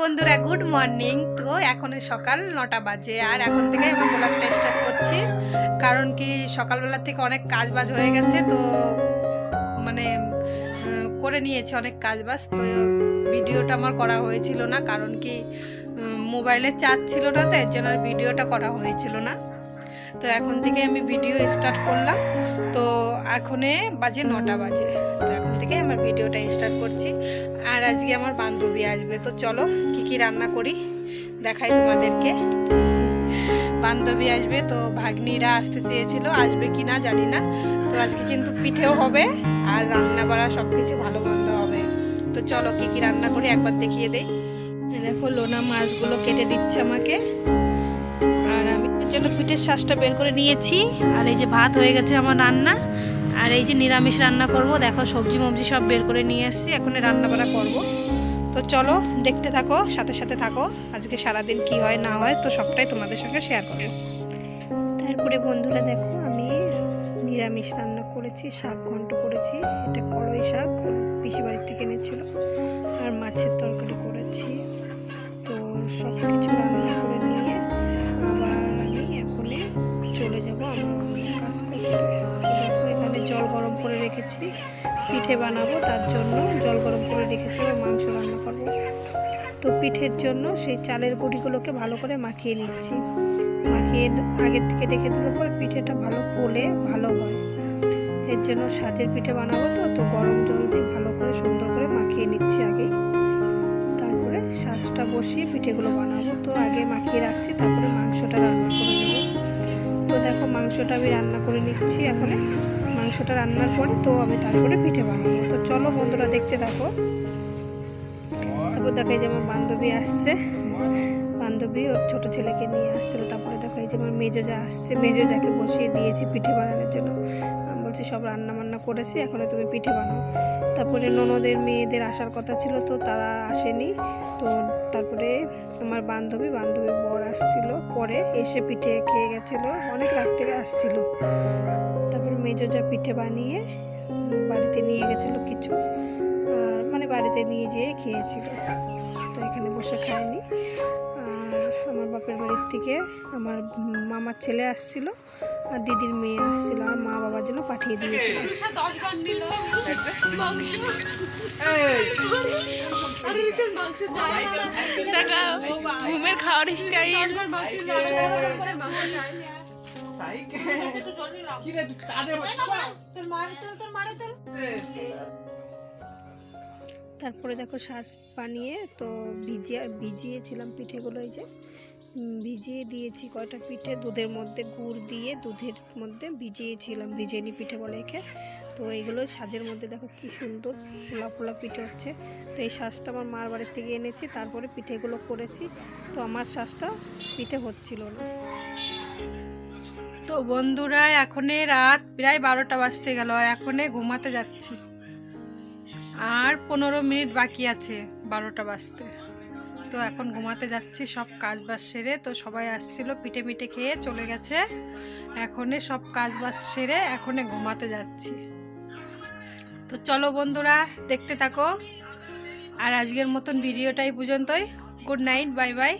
বন্ধুরা, good morning. তো এখন সকাল নটা বাজে, আর এখন থেকে আমার ব্লগটা স্টার্ট করছি। কারণ কি, সকালবেলা থেকে অনেক কাজ বাজ হয়ে গেছে, তো মানে করে নিয়েছে অনেক কাজ বাজ তো ভিডিওটা আমার করা হয়েছিল না, কারণ কি মোবাইলে চার্জ ছিল না, তো এর জন্য আর ভিডিওটা করা হয়েছিল না। তো এখন থেকে আমি ভিডিও স্টার্ট করলাম। তো এখনে বাজে নটা বাজে। তো এখন থেকে আমার ভিডিওটা স্টার্ট করছি। আর আজকে আমার বান্ধবী আসবে। তো চলো কি কি রান্না করি? দেখাই তোমাদেরকে। বান্ধবী আসবে তো ভাগ্নিরা আসতে চেয়েছিল। আসবে কি না জানি না। তো আজকে কিন্তু পিঠেও হবে আর রান্না বাড়া সব কিছু ভালো মন্দ হবে। তো চলো কি কি রান্না করি একবার দেখিয়ে দেই। দেখো লোনা মাছগুলো কেটে দিচ্ছে আমাকে। জন্য পিঠের শ্বাসটা বের করে নিয়েছি। আর এই যে ভাত হয়ে গেছে আমার রান্না। আর এই যে নিরামিষ রান্না করব, দেখো সবজি মবজি সব বের করে নিয়ে এসেছি এখন রান্না বাড়া করব। তো চলো, দেখতে থাকো, সাথে সাথে থাকো, আজকে সারাদিন কি হয় না হয়, তো সবটাই তোমাদের সঙ্গে শেয়ার করব। তারপরে বন্ধুরা দেখো, আমি নিরামিষ রান্না করেছি, শাক ঘন্ট করেছি, এটা কলই শাক, পিসি বাড়ির থেকে এনেছিল, আর মাছের তরকারি করেছি। তো সব কিছু রান্না করে নিয়ে রেখেছি পিঠে বানাবো, তার জন্য জল গরম করে রেখেছি মাংস রান্না করব। তো পিঠের জন্য সেই চালের গুঁড়িগুলোকে ভালো করে মাখিয়ে নিচ্ছি। মাখিয়ে আগের থেকে রেখে দিলে পর পিঠেটা ভালো পোলে ভালো হয়। এর জন্য সাজের পিঠে বানাবো তো তো গরম জল দিয়ে ভালো করে সুন্দর করে মাখিয়ে নিচ্ছি আগেই। তারপরে শাঁসটা বসিয়ে পিঠেগুলো বানাবো। তো আগে মাখিয়ে রাখছি, তারপরে মাংসটা রান্না করে নেব। তো দেখো মাংসটা আমি রান্না করে নিচ্ছি এখন। মাংসটা রান্নার পরে তো আমি তারপরে পিঠে বানাবো। তো চলো বন্ধুরা, দেখতে থাকো। তারপর দেখো, এই যে আমার বান্ধবী আসছে। বান্ধবী ওর ছোটো ছেলেকে নিয়ে আসছিল। তারপরে দেখো, এই যে আমার মেজো যা আসছে, মেজো যাকে বসিয়ে দিয়েছি পিঠে বানানোর জন্য। আমি বলছি, সব রান্না বান্না করেছি, এখন তুমি পিঠে বানাও। তারপরে ননদের মেয়েদের আসার কথা ছিল তো, তারা আসেনি। তো তারপরে আমার বান্ধবী, বান্ধবীর বর আসছিল। পরে এসে পিঠে খেয়ে গেছিল। অনেক রাত থেকে আসছিল। যা পিঠে বানিয়ে বাড়িতে নিয়ে গেছিল কিছু আর মানে বাড়িতে নিয়ে যেয়ে খেয়েছিল। তো এখানে বসে খায়নি। আর আমার বাপের বাড়ির থেকে আমার মামার ছেলে আসছিল আর দিদির মেয়ে আসছিল আর মা বাবার জন্য পাঠিয়ে দিয়েছিল। ঘুমের খাওয়ার স্টাইল তারপরে দেখো শ্বাস বানিয়ে তো ভিজিয়ে ভিজিয়েছিলাম পিঠেগুলো এই যে। ভিজিয়ে দিয়েছি কয়টা পিঠে দুধের মধ্যে গুড় দিয়ে দুধের মধ্যে ভিজিয়েছিলাম ভিজিয়ে ভিজেনি পিঠে বলে একে। তো এইগুলো সাজের মধ্যে দেখো কি সুন্দর ফোলা ফোলা পিঠে হচ্ছে। তো এই শ্বাসটা আমার মার বাড়ির থেকে এনেছি তারপরে পিঠেগুলো করেছি। তো আমার শ্বাসটা পিঠে হচ্ছিল না। তো বন্ধুরা, এখনে রাত প্রায় বারোটা বাজতে গেল আর এখনে ঘুমাতে যাচ্ছি। আর পনেরো মিনিট বাকি আছে বারোটা বাজতে। তো এখন ঘুমাতে যাচ্ছি, সব কাজ বাজ সেরে। তো সবাই আসছিল, পিঠে মিঠে খেয়ে চলে গেছে। এখনে সব কাজ বাজ সেরে এখনে ঘুমাতে যাচ্ছি। তো চলো বন্ধুরা, দেখতে থাকো। আর আজকের মতন ভিডিওটাই পর্যন্তই। Good night, bye bye.